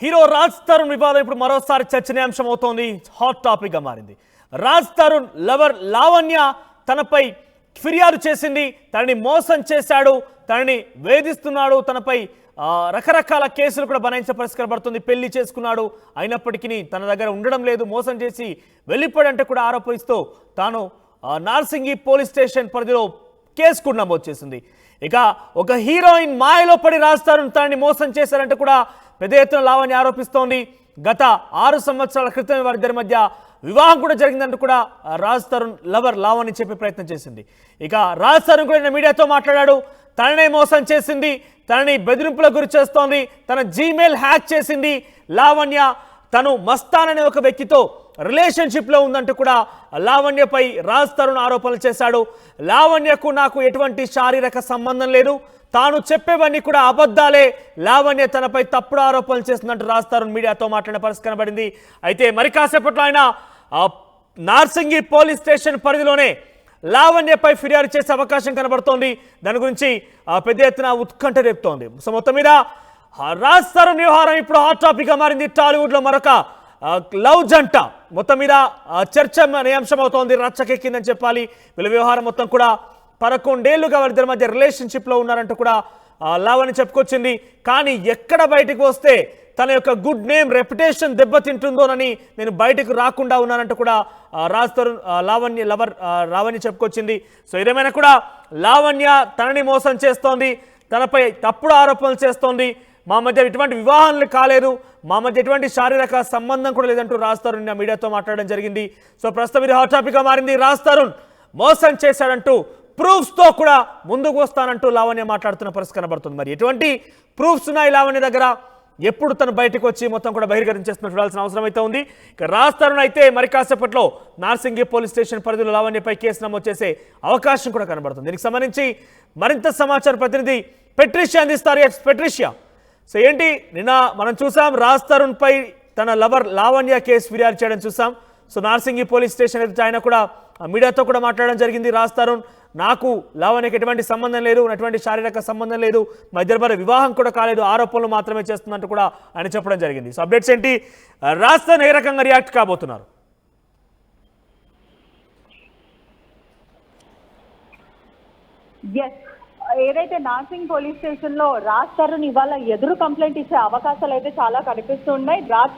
Hero Raj Tarun వివాదం ఇప్పుడు మరోసారి చర్చనీయాంశం అవుతోంది హాట్ టాపిక్గా మారింది. రాజ్ తరుణ్ లవర్ లావణ్య తనపై ఫిర్యాదు చేసింది. తనని మోసం చేశాడు. తనని వేధిస్తున్నాడు. తనపై రకరకాల కేసులు కూడా బనాయించే పరిస్థితి పడుతుంది పెళ్ళి చేసుకున్నాడు. అయినప్పటికీ తన దగ్గర ఉండడం లేదు. మోసం చేసి వెళ్ళిపోయాడంటే కూడా ఆరోపిస్తూ తాను నార్సింగి పోలీస్ స్టేషన్ పరిధిలో కేసు కూడా నమోదు చేసింది. ఇక ఒక హీరోయిన్ మాయలో పడి రాస్తారు తనని మోసం చేశారంటే కూడా పెద్ద ఎత్తున లావణ్య ఆరోపిస్తోంది. గత ఆరు సంవత్సరాల క్రితం వారిద్దరి మధ్య వివాహం కూడా జరిగిందంటూ కూడా రాజ్ తరుణ్ లవర్ లావణ్య చెప్పే ప్రయత్నం చేసింది. ఇక రాజ్ తరుణ్ కూడా మీడియాతో మాట్లాడాడు. తననే మోసం చేసింది. తనని బెదిరింపులకు గురి చేస్తోంది. తన జీమెయిల్ హ్యాక్ చేసింది. లావణ్య తను మస్తాన్ అనే ఒక వ్యక్తితో రిలేషన్షిప్లో ఉందంటూ కూడా లావణ్యపై రాజ్ తరుణ్ ఆరోపణలు చేశాడు. లావణ్యకు నాకు ఎటువంటి శారీరక సంబంధం లేదు. తాను చెప్పేవన్నీ కూడా అబద్ధాలే. లావణ్య తనపై తప్పుడు ఆరోపణలు చేస్తుందంటూ రాజ్ తరుణ్ మీడియాతో మాట్లాడిన పరిస్థితి కనబడింది. అయితే మరి కాసేపట్లో ఆయన నార్సింగి పోలీస్ స్టేషన్ పరిధిలోనే లావణ్యపై ఫిర్యాదు చేసే అవకాశం కనబడుతోంది. దాని గురించి పెద్ద ఎత్తున ఉత్కంఠ రేపుతోంది. సో మొత్తం మీద ఆ, రాజ్ తరుణ్ వ్యవహారం ఇప్పుడు హాట్ టాపిక్గా మారింది. టాలీవుడ్లో మరొక లవ్ జంట. మొత్తం మీద చర్చ అనే అంశం అవుతోంది. రచ్చకెక్కిందని చెప్పాలి. వీళ్ళ వ్యవహారం మొత్తం కూడా పదకొండేళ్ళుగా వారిద్దరి మధ్య రిలేషన్షిప్లో ఉన్నారంటూ కూడా లావణి చెప్పుకొచ్చింది. కానీ ఎక్కడ బయటకు వస్తే తన యొక్క గుడ్ నేమ్ రెప్యుటేషన్ దెబ్బతింటుందోనని నేను బయటకు రాకుండా ఉన్నానంటూ కూడా రాజ్ తరుణ్ లావణ్య లవర్ రావణ్య చెప్పుకొచ్చింది. సో ఏదేమైనా కూడా లావణ్య తనని మోసం చేస్తోంది తనపై తప్పుడు ఆరోపణలు చేస్తోంది. మా మధ్య ఎటువంటి వివాహాలు కాలేదు మా మధ్య ఎటువంటి శారీరక సంబంధం కూడా లేదంటూ రాజ్ తరుణ్ మీడియాతో మాట్లాడడం జరిగింది. సో ప్రస్తుతం ఇది హాట్ టాపిక్గా మారింది. రాజ్ తరుణ్ మోసం చేశాడంటూ ప్రూఫ్స్తో కూడా ముందుకు వస్తానంటూ లావణ్య మాట్లాడుతున్న పరిస్థితి కనబడుతుంది. మరి ఎటువంటి ప్రూఫ్స్ ఉన్నాయి లావణ్య దగ్గర? ఎప్పుడు తను బయటకు వచ్చి మొత్తం కూడా బహిర్గతం చూడాల్సిన అవసరం అయితే ఉంది. ఇక రాజ్ తరుణ్ అయితే మరి కాసేపట్లో నార్సింగి పోలీస్ స్టేషన్ పరిధిలో లావణ్యపై కేసు నమోదు చేసే అవకాశం కూడా కనబడుతుంది. దీనికి సంబంధించి మరింత సమాచార ప్రతినిధి పెట్రిషియా అందిస్తారు. Yes Patricia. సో ఏంటి? నిన్న మనం చూసాం రాజ్ తరుణ్ పై తన లవర్ లావణ్య కేసు ఫిర్యాదు చేయడం చూసాం. సో నార్సింగి పోలీస్ స్టేషన్ ఎదుట ఆయన కూడా మీడియాతో కూడా మాట్లాడడం జరిగింది రాజ్ తరుణ్ నాకు లావణ్యకి ఎటువంటి సంబంధం లేదు ఉన్నటువంటి శారీరక సంబంధం లేదు మా వివాహం కూడా కాలేదు ఆరోపణలు మాత్రమే చేస్తున్నట్టు కూడా ఆయన చెప్పడం జరిగింది. సో అప్డేట్స్ ఏంటి? రాజస్థాన్ రాజ్ ఏ రకంగా రియాక్ట్ కాబోతున్నారు? ఎస్ ఏదైతే నార్సింగ్ పోలీస్ స్టేషన్లో రాజ్ తరుణ్ ఇవాళ ఎదురు కంప్లైంట్ ఇచ్చే అవకాశాలు అయితే చాలా కనిపిస్తున్నాయి రాజ్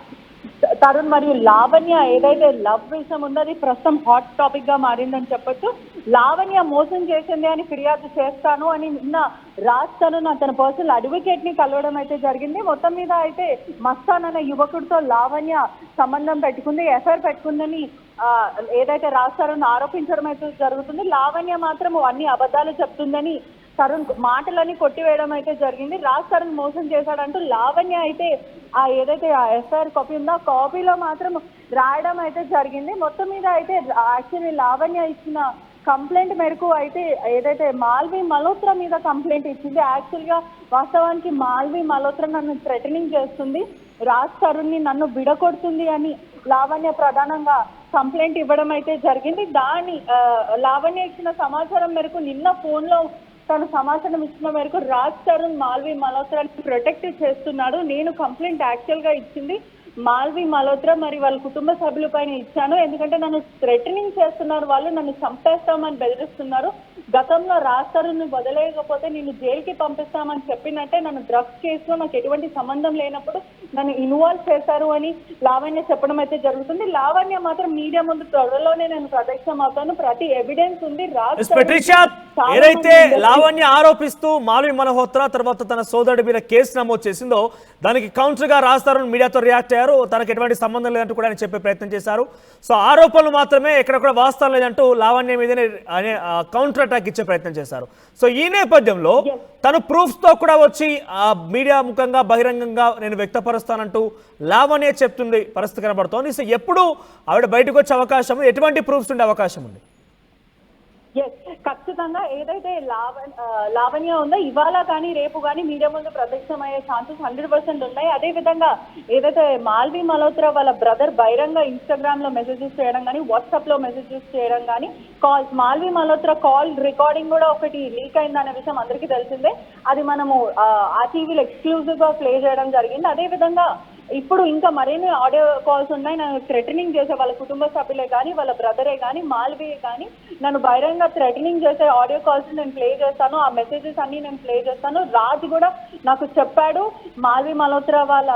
తరుణ్ మరియు లావణ్య ఏదైతే లవ్ విషయం ఉందో అది ప్రస్తుతం హాట్ టాపిక్గా మారిందని చెప్పొచ్చు. లావణ్య మోసం చేసింది అని ఫిర్యాదు చేస్తాను అని నిన్న రాజ్ తరుణ్ తన పర్సనల్ అడ్వకేట్ని కలవడం అయితే జరిగింది. మొత్తం మీద అయితే మస్తాన్ అనే యువకుడితో లావణ్య సంబంధం పెట్టుకుంది ఎఫ్ఐఆర్ పెట్టుకుందని ఆ, ఏదైతే రాజ్ తరుణ్ ఆరోపించడం అయితే జరుగుతుంది. లావణ్య మాత్రం అన్ని అబద్ధాలు చెప్తుందని తరుణ్ మాటలని కొట్టివేయడం అయితే జరిగింది. రాజ్ తరుణ్ మోసం చేశాడంటూ లావణ్య అయితే ఆ ఏదైతే ఆ ఎఫ్ఐఆర్ కాపీ ఉందో ఆ కాపీలో మాత్రం రాయడం అయితే జరిగింది. మొత్తం మీద అయితే యాక్చువల్లీ లావణ్య ఇచ్చిన కంప్లైంట్ మేరకు అయితే ఏదైతే మాల్వి మల్హోత్రా మీద కంప్లైంట్ ఇచ్చింది యాక్చువల్గా వాస్తవానికి మాల్వి మల్హోత్రా నన్ను థ్రెటనింగ్ చేస్తుంది రాజ్ తరుణ్ని నన్ను విడగొడుతుంది అని లావణ్య ప్రధానంగా కంప్లైంట్ ఇవ్వడం అయితే జరిగింది. దాని లావణ్య ఇచ్చిన సమాచారం మేరకు నిన్న ఫోన్లో తను సమాచారం ఇచ్చిన మేరకు రాజ్ తరుణ్ మాల్వి మల్హోత్రాని ప్రొటెక్ట్ చేస్తున్నాడు. నేను కంప్లైంట్ యాక్చువల్గా ఇచ్చింది మాల్వి మల్హోత్రా మరి వాళ్ళ కుటుంబ సభ్యుల పైన ఇచ్చాను. ఎందుకంటే నన్ను థ్రెటనింగ్ చేస్తున్నారు వాళ్ళు నన్ను చంపేస్తామని బెదిరిస్తున్నారు. గతంలో రాజ్ తరుణ్ని వదిలేయకపోతే నేను జైలుకి పంపిస్తామని చెప్పినట్టే నన్ను డ్రగ్స్ కేసులో నాకు ఎటువంటి సంబంధం లేనప్పుడు నన్ను ఇన్వాల్వ్ చేశారు అని లావణ్య చెప్పడం అయితే జరుగుతుంది. లావణ్య మాత్రం మీడియా ముందు త్వరలోనే నేను ప్రత్యక్షం అవుతాను. ప్రతి ఎవిడెన్స్ ఉంది. ఏదైతే లావణ్య ఆరోపిస్తూ మాల్వి మల్హోత్రా తర్వాత తన సోదరుడి మీద కేసు నమోదు చేసిందో దానికి కౌంటర్గా రాజ్ తరుణ్ మీడియాతో రియాక్ట్ అయ్యారు. తనకు ఎటువంటి సంబంధం లేదంటూ కూడా ఆయన చెప్పే ప్రయత్నం చేశారు. సో ఆరోపణలు మాత్రమే ఎక్కడ కూడా వాస్తవం లేదంటూ లావణ్య మీదనే కౌంటర్ అటాక్ ఇచ్చే ప్రయత్నం చేశారు. సో ఈ నేపథ్యంలో తను ప్రూఫ్స్తో కూడా వచ్చి మీడియా ముఖంగా బహిరంగంగా నేను వ్యక్తపరుస్తానంటూ లావణ్య చెప్తుంది పరిస్థితి కనబడుతోంది. సో ఎప్పుడు ఆవిడ బయటకు వచ్చే అవకాశం ఎటువంటి ప్రూఫ్స్ ఉండే అవకాశం ఉంది? ఎస్ ఖచ్చితంగా ఏదైతే లావ లావణ్యం లావణ్య ఉందో ఇవాళ కానీ రేపు కానీ మీడియా ముందు ప్రదర్శనమయ్యే ఛాన్సెస్ హండ్రెడ్ పర్సెంట్ ఉన్నాయి. అదే విధంగా ఏదైతే మాల్వి మల్హోత్రా వాళ్ళ బ్రదర్ బహిరంగ ఇన్స్టాగ్రామ్లో మెసేజెస్ చేయడం కానీ వాట్సాప్లో మెసేజెస్ చేయడం కానీ calls Malvi Malhotra call recording కూడా ఒకటి లీక్ అయిందనే విషయం అందరికీ తెలిసిందే. అది మనము ఆ, ఆ టీవీలో ఎక్స్క్లూజివ్గా ప్లే చేయడం జరిగింది. అదే విధంగా ఇప్పుడు ఇంకా మరిన్ని ఆడియో కాల్స్ ఉన్నాయి. నన్ను థ్రెటనింగ్ చేసే వాళ్ళ కుటుంబ సభ్యులే కానీ వాళ్ళ బ్రదరే కానీ మాల్వీయే కానీ నన్ను బహిరంగ థ్రెటనింగ్ చేసే ఆడియో కాల్స్ నేను ప్లే చేస్తాను. ఆ మెసేజెస్ అన్ని నేను ప్లే చేస్తాను. రాజ్ కూడా నాకు చెప్పాడు మాల్వి మల్హోత్రా వాళ్ళ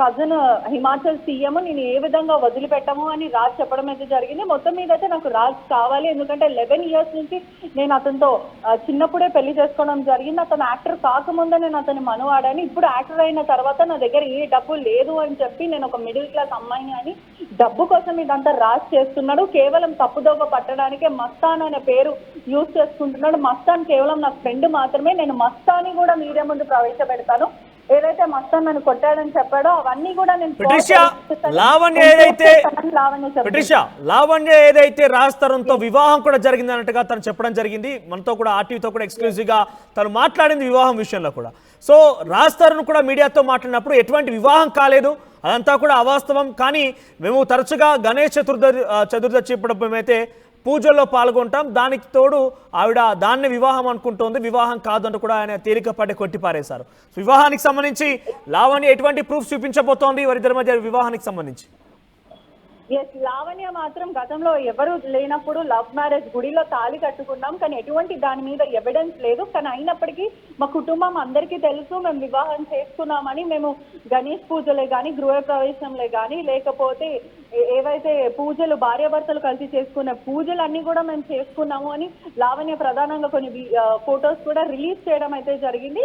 కజన్ హిమాచల్ సీఎం నేను ఏ విధంగా వదిలిపెట్టము అని రాజ్ చెప్పడం అయితే జరిగింది. మొత్తం మీద అయితే నాకు రాజ్ కావాలి. ఎందుకంటే లెవెన్ ఇయర్స్ నుంచి నేను అతనితో uh, చిన్నప్పుడే పెళ్ళి చేసుకోవడం జరిగింది. అతను యాక్టర్ కాకముందే నేను అతని మనవాడని ఇప్పుడు యాక్టర్ అయిన తర్వాత నా దగ్గర ఏ డబ్బు లేదు అని చెప్పి నేను ఒక మిడిల్ క్లాస్ అమ్మాయిని అని డబ్బు కోసం ఇదంతా రాజ్ చేస్తున్నాడు. కేవలం తప్పుదోవ పట్టడానికే మస్తాన్ అనే పేరు యూజ్ చేసుకుంటున్నాడు. మస్తాన్ కేవలం నా ఫ్రెండ్ మాత్రమే. నేను మస్తాని కూడా మీడియా ముందు ప్రవేశపెడతాను. ఏదైతే మస్తాన్ నన్ను కొట్టాడని చెప్పాడో అవన్నీ కూడా నేను లావణ్య ఏదైతే లావణ్య లావణ్య ఏదైతే రాజ్ తరుణ్తో వివాహం కూడా జరిగింది అన్నట్టుగా తను చెప్పడం జరిగింది. మనతో కూడా ఆర్టీవీతో కూడా ఎక్స్క్లూజివ్గా తను మాట్లాడింది వివాహం విషయంలో కూడా. సో రాజ్ తరుణ్ కూడా మీడియాతో మాట్లాడినప్పుడు ఎటువంటి వివాహం కాలేదు. అదంతా కూడా అవాస్తవం. కానీ మేము తరచుగా గణేష్ చతుర్థి ఆ, చతుర్దశి ఇప్పుడు మేమైతే పూజల్లో పాల్గొంటాం. దానికి తోడు ఆవిడ దాన్ని వివాహం అనుకుంటోంది. వివాహం కాదంటూ కూడా ఆయన తేలికపాటి కొట్టిపారేశారు. వివాహానికి సంబంధించి లావణ్య ఎటువంటి ప్రూఫ్ చూపించబోతోంది? వారిద్దరి మధ్య వివాహానికి సంబంధించి. ఎస్ లావణ్య మాత్రం గతంలో ఎవరు లేనప్పుడు లవ్ మ్యారేజ్ గుడిలో తాళి కట్టుకున్నాం. కానీ ఎటువంటి దాని మీద ఎవిడెన్స్ లేదు. కానీ అయినప్పటికీ మా కుటుంబం అందరికీ తెలుసు మేము వివాహం చేసుకున్నామని మేము గణేష్ పూజలే కానీ గృహ ప్రవేశంలే కానీ లేకపోతే ఏవైతే పూజలు భార్యాభర్తలు కలిసి చేసుకునే పూజలు అన్ని కూడా మేము చేసుకున్నాము అని లావణ్య ప్రధానంగా కొన్ని ఫొటోస్ కూడా రిలీజ్ చేయడం అయితే జరిగింది.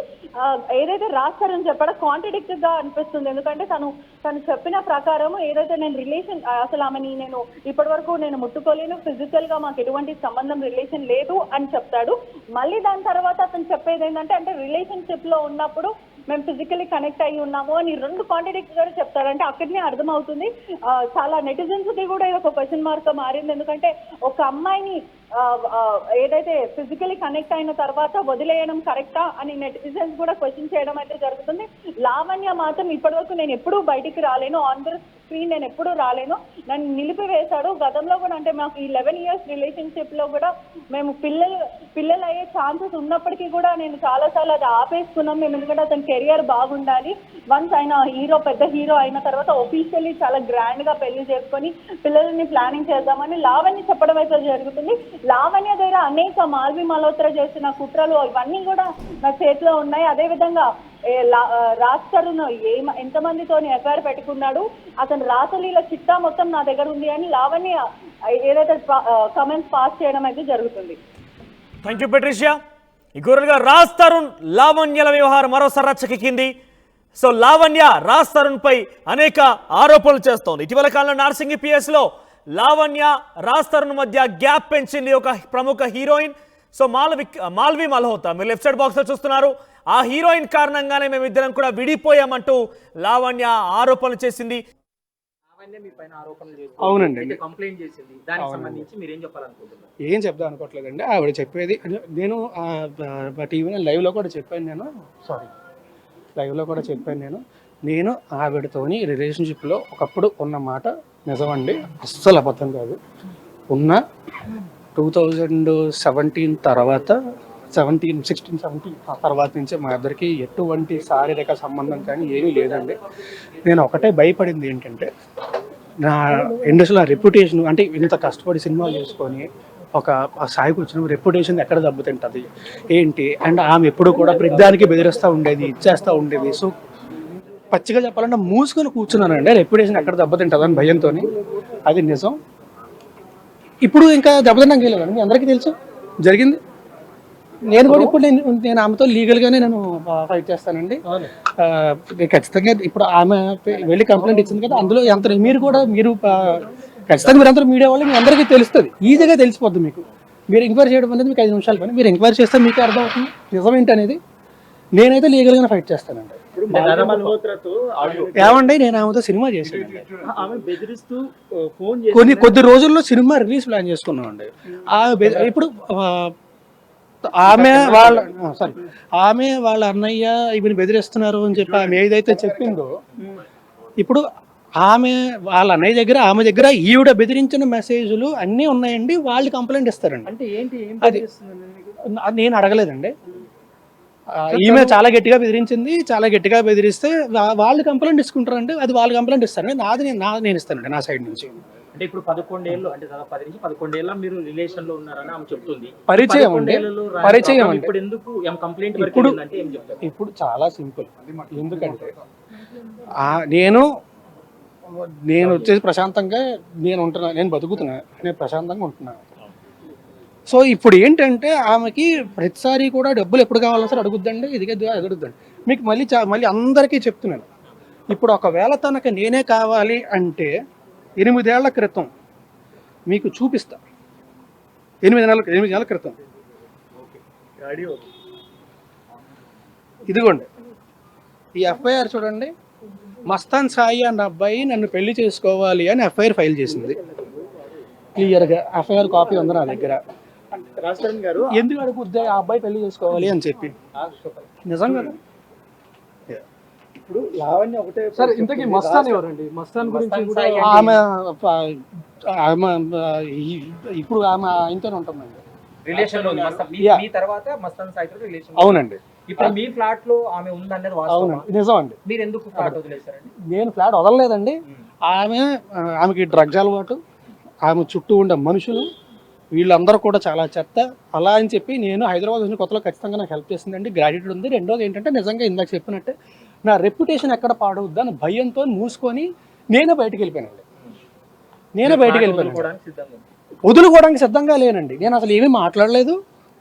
ఏదైతే రాస్తారని చెప్పడం కాంట్రడిక్ట్గా అనిపిస్తుంది. ఎందుకంటే తను తను చెప్పిన ప్రకారం ఏదైతే నేను రిలేషన్ అసలు ఆమెని నేను ఇప్పటి వరకు నేను ముట్టుకోలేను ఫిజికల్గా మాకు ఎటువంటి సంబంధం రిలేషన్ లేదు అని చెప్తాడు. మళ్ళీ దాని తర్వాత అతను చెప్పేది ఏంటంటే అంటే రిలేషన్షిప్లో ఉన్నప్పుడు మేము ఫిజికలీ కనెక్ట్ అయ్యి ఉన్నాము అని రెండు కాంట్రడిక్ట్ కూడా చెప్తారంటే అక్కడనే అర్థమవుతుంది. చాలా నెటిజన్స్కి కూడా ఇది ఒక క్వశ్చన్ మార్క్ మారింది. ఎందుకంటే ఒక అమ్మాయిని ఏదైతే ఫిజికలీ కనెక్ట్ అయిన తర్వాత వదిలేయడం కరెక్టా అని నెటిజన్స్ కూడా క్వశ్చన్ చేయడం అయితే జరుగుతుంది. లావణ్య మాత్రం ఇప్పటివరకు నేను ఎప్పుడూ బయటికి రాలేను. ఆన్ ద స్క్రీన్ నేను ఎప్పుడూ రాలేను. నన్ను నిలిపివేశాడు. గతంలో కూడా అంటే మాకు ఈ లెవెన్ ఇయర్స్ రిలేషన్షిప్లో కూడా మేము పిల్లలు పిల్లలు అయ్యే ఛాన్సెస్ ఉన్నప్పటికీ కూడా నేను చాలాసార్లు అది ఆపేసుకున్నాం. మేము ఎందుకంటే అతని కెరియర్ బాగుండాలి. వన్స్ ఆయన హీరో పెద్ద హీరో అయిన తర్వాత ఒఫీషియల్లీ చాలా గ్రాండ్గా పెళ్ళి చేసుకొని పిల్లల్ని ప్లానింగ్ చేద్దామని లావణ్య చెప్పడం అయితే జరుగుతుంది. లావణ్య దగ్గర అనేక మాల్వి మల్హోత్రా చేసిన కుట్రలు ఇవన్నీ కూడా నా చేతిలో ఉన్నాయి. అదే విధంగా రాజ్ తరుణ్ ఏ ఎంతమందితో ఎఫ్ఐఆర్ పెట్టుకున్నాడు. అతను రాసలీల చిట్టా మొత్తం నా దగ్గర ఉంది అని లావణ్య ఏదైతే కమెంట్స్ పాస్ చేయడం అయితే జరుగుతుంది. థ్యాంక్ యూ పెట్రిషియా ఈ గురులుగా రాజ్ తరుణ్ లావణ్యల వ్యవహారం మరోసారి రచ్చకెక్కింది సో లావణ్య రాజ్ తరుణ్ పై అనేక ఆరోపణలు చేస్తోంది. ఇటీవల కాలంలో నార్సింగి పిఎస్లో లావణ్య రాజ్ తరుణ్ మధ్య గ్యాప్ పెంచింది ఒక ప్రముఖ హీరోయిన్. సో మాల్వి మాల్వి మల్హోత్రా మీరు లెఫ్ట్ సైడ్ బాక్స్లో చూస్తున్నారు. ఆ హీరోయిన్ కారణంగానే మేము ఇద్దరం కూడా విడిపోయామంటూ లావణ్య ఆరోపణలు చేసింది. లావణ్య మీ పైన ఆరోపణలు చేసింది. అవునండి. కంప్లైంట్ చేసింది. దానికి సంబంధించి మీరు ఏం చెప్పాలనుకుంటున్నారు? ఏం చెప్దాం అనుకోవట్లేదండి. ఆవిడ చెప్పేది నేను టీవీలో లైవ్లో కూడా చెప్పాను నేను. సారీ. లైవ్లో కూడా చెప్పాను నేను. నేను ఆవిడతోని రిలేషన్షిప్లో ఒకప్పుడు ఉన్న మాట నిజమండి. అస్సలు అబద్ధం కాదు. ఉన్న టూ థౌజండ్ సెవెంటీన్ తర్వాత సెవెంటీన్ సిక్స్టీన్ సెవెంటీన్ ఆ తర్వాత నుంచి మా ఇద్దరికి ఎటువంటి శారీరక సంబంధం కానీ ఏమీ లేదండి. నేను ఒకటే భయపడింది ఏంటంటే నా ఇండస్ట్రీలో రెప్యుటేషన్ అంటే ఇంత కష్టపడి సినిమాలు చేసుకొని ఒక సాయికి వచ్చిన రెప్యుటేషన్ ఎక్కడ దెబ్బతింటుంది? ఏంటి? అండ్ ఆమె ఎప్పుడు కూడా ప్రతిదానికి బెదిరిస్తూ ఉండేది ఇచ్చేస్తూ ఉండేది. సో పచ్చిగా చెప్పాలంటే మూసుకొని కూర్చున్నానండి. రెప్యుటేషన్ ఎక్కడ దెబ్బతింటుంది అని భయంతో అది నిజం. ఇప్పుడు ఇంకా దెబ్బతిన్నాక వెళ్ళాను మీ అందరికీ తెలుసు? జరిగింది? నేను కూడా ఇప్పుడు నేను నేను ఆమెతో లీగల్గానే నేను ఫైట్ చేస్తానండి. ఖచ్చితంగా ఇప్పుడు ఆమె వెళ్ళి కంప్లైంట్ ఇచ్చింది కదా అందులో ఎంత మీరు కూడా మీరు ఖచ్చితంగా మీరు అందరూ మీడియా వాళ్ళు మీ అందరికీ తెలుస్తుంది. ఈజీగా తెలిసిపోద్ది మీకు. మీరు ఎంక్వైరీ చేయడం అనేది మీకు ఐదు నిమిషాలు పని. మీరు ఎంక్వైరీ చేస్తే మీకే అర్థమవుతుంది. నిజం ఏంటి అనేది నేనైతే లీగల్గానే ఫైట్ చేస్తానండి. ఏమండి నేను ఆమెతో సినిమా చేశాను. ఆమె బెదిరిస్తూ ఆ, ఫోన్ కొన్ని కొద్ది రోజుల్లో సినిమా రిలీజ్ ప్లాన్ చేసుకున్నామండి. ఆ బె- ఇప్పుడు ఆమె వాళ్ళ సారీ. ఆమె వాళ్ళ అన్నయ్య ఇవి బెదిరిస్తున్నారు అని చెప్పి ఆమె ఏదైతే చెప్పిందో ఇప్పుడు ఆమె వాళ్ళ అన్నయ్య దగ్గర ఆమె దగ్గర ఈవిడ బెదిరించిన మెసేజ్లు అన్నీ ఉన్నాయండి వాళ్ళు కంప్లైంట్ ఇస్తారండి. అంటే ఏంటి ఏం అది- నేను అడగలేదండి. ఈమె చాలా గట్టిగా బెదిరించింది చాలా గట్టిగా బెదిరిస్తే వాళ్ళు కంప్లైంట్ ఇచ్చుకుంటారండి అది వాళ్ళు కంప్లైంట్ ఇస్తారండి నాది నేను నా నేను ఇస్తానండి నా సైడ్ నుంచి. అంటే ఇప్పుడు పదకొండేళ్ళు అంటే దాదాపు పది నుంచి పదకొండేళ్ళ మీరు రిలేషన్లో ఉన్నారని ఆమె చెప్తుంది. పరిచయం అండి. పరిచయం. ఇప్పుడు ఎందుకు ఏం కంప్లైంట్ ఇప్పుడు- ఇప్పుడు చాలా సింపుల్. ఎందుకంటే నేను నేను వచ్చేసి ప్రశాంతంగా నేను ఉంటున్నా నేను బతుకుతున్నా నేను ప్రశాంతంగా ఉంటున్నా. సో ఇప్పుడు ఏంటంటే ఆమెకి ప్రతిసారి కూడా డబ్బులు ఎప్పుడు కావాలో సరే అడుగుద్దండి ఇది అడుగుద్దండి. మీకు మళ్ళీ చా- మళ్ళీ అందరికీ చెప్తున్నాను. ఇప్పుడు ఒకవేళ తనకు నేనే కావాలి అంటే ఎనిమిదేళ్ళ క్రితం మీకు చూపిస్తా. ఎనిమిది నెలల ఎనిమిది నెలల క్రితం. ఇదిగోండి. ఈ ఎఫ్ఐఆర్ చూడండి. మస్తాన్ సాయి అన్న అబ్బాయి నన్ను పెళ్ళి చేసుకోవాలి అని ఎఫ్ఐఆర్ ఫైల్ చేసింది. క్లియర్గా. ఎఫ్ఐఆర్ కాపీ ఉంది నా దగ్గర? గారు ఎందుకు అడుగుద్ది ఆ అబ్బాయి పెళ్ళి చేసుకోవాలి అని చెప్పి. నిజం కదా ఇప్పుడు లావణ్య ఒకటే సార్ ఇంతకీ మస్తాన్ ఎవరండి? మస్తాన్ గురించి కూడా ఆమె ఆమె ఇప్పుడు ఆమె ఆయనతోనే ఉంటుందండి. రిలేషన్ మీ- తర్వాత మస్తాన్ సాయితో రిలేషన్ అవునండి. ఇప్పుడు మీ ఫ్లాట్లో ఆమె ఉందన్నది వాస్తవం అవునండి. నిజం అండి మీరు ఎందుకు ఫ్లాట్ వదిలేశారండి? నేను ఫ్లాట్ వదలలేదండి. ఆమె ఆమెకి డ్రగ్స్ అలవాటు. ఆమె చుట్టూ ఉండే మనుషులు. వీళ్ళందరూ కూడా చాలా చెత్త. అలా అని చెప్పి నేను హైదరాబాద్ వచ్చిన కొత్తలో ఖచ్చితంగా నాకు హెల్ప్ చేసిందండి. గ్రాడ్యుయేట్ ఉంది. రెండోది ఏంటంటే నిజంగా ఇందాక చెప్పినట్టే నా రెప్యుటేషన్ ఎక్కడ పాడవద్దు అని భయంతో మూసుకొని నేనే బయటికి వెళ్ళిపోయానండి. నేనే బయటికి వెళ్ళిపోయాను వదులుకోవడానికి సిద్ధంగా ఉంది. వదులుకోవడానికి సిద్ధంగా లేనండి. నేను అసలు ఏమీ మాట్లాడలేదు.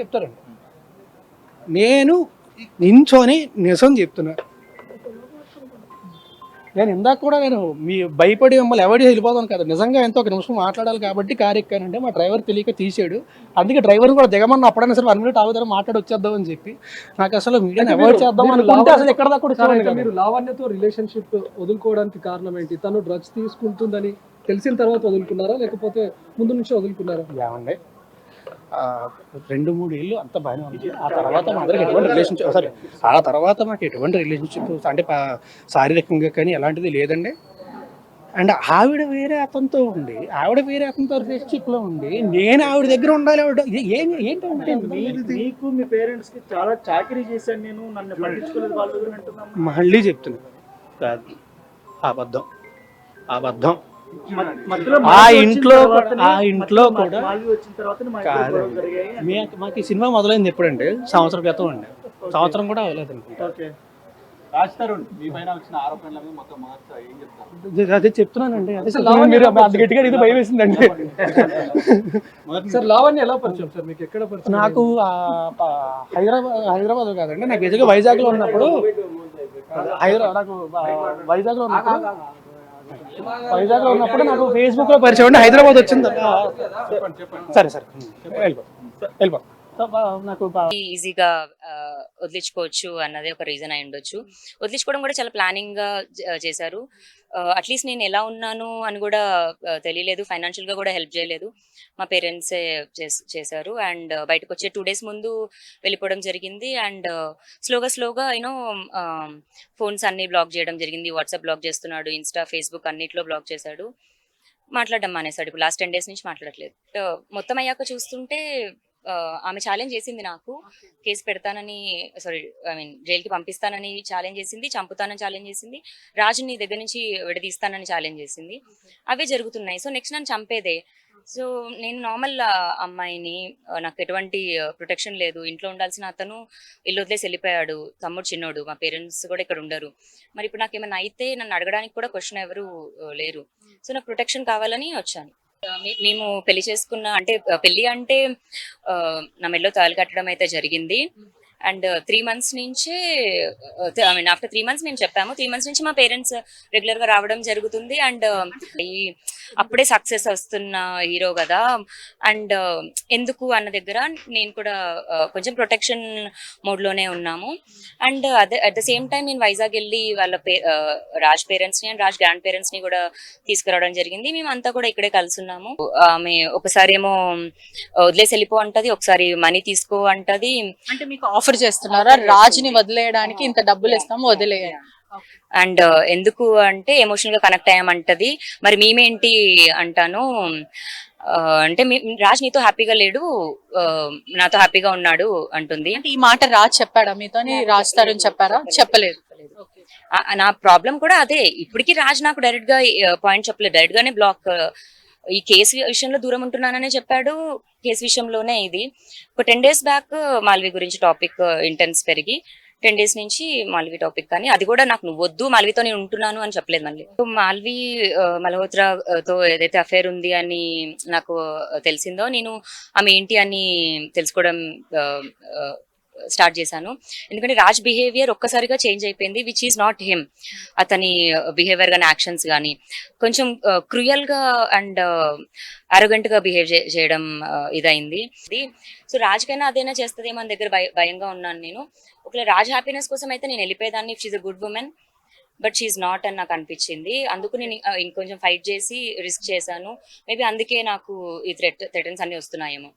చెప్తారండి. నేను నించొని నిజం చెప్తున్నా. నేను ఇందాక కూడా నేను మీ భయపడి మిమ్మల్ని ఎవరి వెళ్ళిపోతాను కదా. నిజంగా ఎంతో ఒక నిమిషం మాట్లాడాలి కాబట్టి కారు ఎక్కానంటే మా డ్రైవర్ తెలియక తీసాడు అందుకే డ్రైవర్ కూడా దిగమన్న అప్పుడైనా సరే వన్ మినిట్ ఆగుతారు మాట్లాడి వచ్చేద్దాం అని చెప్పి. నాకు అసలు మీడియాని అవాయిడ్ చేద్దాం అనుకుంటే అసలు ఎక్కడ దాకా. మీరు లావణ్యతో రిలేషన్షిప్ వదులుకోవడానికి కారణం ఏంటి? తను డ్రగ్స్ తీసుకుంటుందని తెలిసిన తర్వాత వదులుకున్నారా? లేకపోతే ముందు నుంచి వదులుకున్నారా? ఏమండి? రెండు మూడు ఏళ్ళు అంత బాగానే ఉంది. ఆ తర్వాత మా అందరికి ఎటువంటి రిలేషన్షిప్ సారీ ఆ తర్వాత మాకు ఎటువంటి రిలేషన్షిప్ అంటే శారీరకంగా కానీ ఎలాంటిది లేదండి. అండ్ ఆవిడ వేరే అతనితో ఉండి ఆవిడ వేరే అతనితో రిలేషన్షిప్లో ఉండి నేను ఆవిడ దగ్గర ఉండాలి ఆవిడ ఏ- ఏంటంటే మీకు మీ పేరెంట్స్కి చాలా చాకరీ చేశాను నేను నన్ను పట్టించుకోలేదు వాళ్ళు మళ్ళీ చెప్తున్నా. కాదు. అబద్ధం. అబద్ధం. ఆ ఇంట్లో ఆ ఇంట్లో కూడా కాదు. మాకు ఈ సినిమా మొదలైంది ఎప్పుడండి? సంవత్సరం క్రితం అండి. సంవత్సరం కూడా అవ్వలేదు అనుకుంటా ఓకే అదే- అదే చెప్తున్నానండి గట్టిగా ఇది భయం వేసిందండి. సార్ లావణ్య ఎలా పరిచయం సార్? మీకు ఎక్కడ పరిచయం? నాకు హైదరాబాద్ హైదరాబాద్ కాదండి. నాకు నిజంగా వైజాగ్లో ఉన్నప్పుడు హైదరాబాద్ నాకు ఆ, వైజాగ్లో ఉన్నప్పుడు వైజాగ్లో ఉన్నప్పుడు నాకు ఫేస్బుక్లో పరిచయం అండి హైదరాబాద్ వచ్చింది సరే సరే. వెళ్ళిపో. నాకు ఈజీగా వదిలించుకోవచ్చు అన్నది ఒక రీజన్ అయి ఉండొచ్చు. వదిలించుకోవడం కూడా చాలా ప్లానింగ్గా చేశారు. అట్లీస్ట్ నేను ఎలా ఉన్నాను అని కూడా తెలియలేదు. ఫైనాన్షియల్గా కూడా హెల్ప్ చేయలేదు. మా పేరెంట్సే చేశారు. అండ్ బయటకు వచ్చే టూ డేస్ ముందు వెళ్ళిపోవడం జరిగింది. అండ్ స్లోగా స్లోగా యూనో ఫోన్స్ అన్ని బ్లాక్ చేయడం జరిగింది. వాట్సాప్ బ్లాక్ చేస్తున్నాడు ఇన్స్టా ఫేస్బుక్ అన్నిట్లో బ్లాక్ చేశాడు. మాట్లాడడం మానేశాడు. ఇప్పుడు లాస్ట్ టెన్ డేస్ నుంచి మాట్లాడట్లేదు. మొత్తం అయ్యాక చూస్తుంటే ఆమె ఛాలెంజ్ చేసింది నాకు. కేసు పెడతానని సారీ ఐ మీన్ జైలుకి పంపిస్తానని ఛాలెంజ్ చేసింది చంపుతానని ఛాలెంజ్ చేసింది. రాజు నీ దగ్గర నుంచి విడదీస్తానని ఛాలెంజ్ చేసింది. అవే జరుగుతున్నాయి. సో నెక్స్ట్ నన్ను చంపేదే. సో నేను నార్మల్ అమ్మాయిని నాకు ఎటువంటి ప్రొటెక్షన్ లేదు. ఇంట్లో ఉండాల్సిన అతను ఇల్లు వదిలేసి వెళ్ళిపోయాడు. తమ్ముడు చిన్నోడు. మా పేరెంట్స్ కూడా ఇక్కడ ఉండరు. మరి ఇప్పుడు నాకు ఏమైనా అయితే నన్ను అడగడానికి కూడా క్వశ్చన్ ఎవరు లేరు. సో నాకు ప్రొటెక్షన్ కావాలని వచ్చాను. మేము పెళ్ళి చేసుకున్న అంటే పెళ్ళి అంటే నా మెడలో తాళి కట్టడం అయితే జరిగింది. అండ్ త్రీ మంత్స్ నుంచే I mean after three months మేము చెప్పాము. త్రీ మంత్స్ నుంచి మా పేరెంట్స్ రెగ్యులర్గా రావడం జరుగుతుంది. అండ్ ఈ అప్పుడే సక్సెస్ వస్తున్న హీరో కదా. అండ్ ఎందుకు అన్న దగ్గర నేను కూడా ఆ, కొంచెం ప్రొటెక్షన్ మోడ్లోనే ఉన్నాము. అండ్ అదే అట్ ద సేమ్ టైం నేను వైజాగ్ వెళ్ళి వాళ్ళ పే రాజ్ పేరెంట్స్ని అండ్ రాజ్ గ్రాండ్ పేరెంట్స్ని కూడా తీసుకురావడం జరిగింది. మేమంతా కూడా ఇక్కడే కలిసి ఉన్నాము ఆమె ఒకసారి ఏమో వదిలేసి వెళ్ళిపో అంటది ఒకసారి మనీ తీసుకో అంటది. అంటే మీకు ఆఫర్ చేస్తున్నారా? రాజుని వదిలేయడానికి ఇంత డబ్బులు ఇస్తాము వదిలేయండి అండ్ ఎందుకు అంటే ఎమోషనల్గా కనెక్ట్ అయ్యామంటది. మరి మేమేంటి అంటాను అంటే రాజ్ నీతో హ్యాపీగా లేడు నాతో హ్యాపీగా ఉన్నాడు అంటుంది. అంటే ఈ మాట రాజ్ చెప్పాడా మీతోని? రాజ్ తరుణ్ చెప్పారా? చెప్పలేదు. నా ప్రాబ్లం కూడా అదే. ఇప్పటికీ రాజ్ నాకు డైరెక్ట్గా పాయింట్ చెప్పలేదు. డైరెక్ట్ గానే బ్లాక్ ఈ కేసు విషయంలో దూరం ఉంటున్నాననే చెప్పాడు. కేసు విషయంలోనే ఇది. ఒక టెన్ డేస్ బ్యాక్ మాల్వి గురించి టాపిక్ ఇంటెన్స్ పెరిగి టెన్ డేస్ నుంచి మాల్వి టాపిక్ కానీ అది కూడా నాకు నువ్వు వద్దు మాల్వితో నేను ఉంటున్నాను అని చెప్పలేదు మళ్ళీ. మాల్వి ఆ, మల్హోత్రా తో ఏదైతే అఫేర్ ఉంది అని నాకు తెలిసిందో నేను ఆమె ఏంటి అని తెలుసుకోవడం ఆ, స్టార్ట్ చేశాను. ఎందుకంటే రాజ్ బిహేవియర్ ఒక్కసారిగా చేంజ్ అయిపోయింది విచ్ ఈజ్ నాట్ హిమ్ అతని బిహేవియర్ కానీ యాక్షన్స్ కానీ కొంచెం క్రుయల్గా అండ్ అరగంట్గా బిహేవ్ చేయడం uh, ఇదైంది. ఇది సో రాజ్ కైనా అదైనా చేస్తుంది మన దగ్గర భయ- భయంగా ఉన్నాను నేను. ఒకవేళ రాజ్ హ్యాపీనెస్ కోసం అయితే నేను వెళ్ళిపోయేదాన్ని she's a good woman but she's not అని నాకు అనిపించింది. అందుకు నేను uh, ఇంకొంచెం ఫైట్ చేసి రిస్క్ చేశాను. మేబీ అందుకే నాకు ఈ థ్రెట్ థ్రెటన్స్ అన్ని వస్తున్నాయేమో.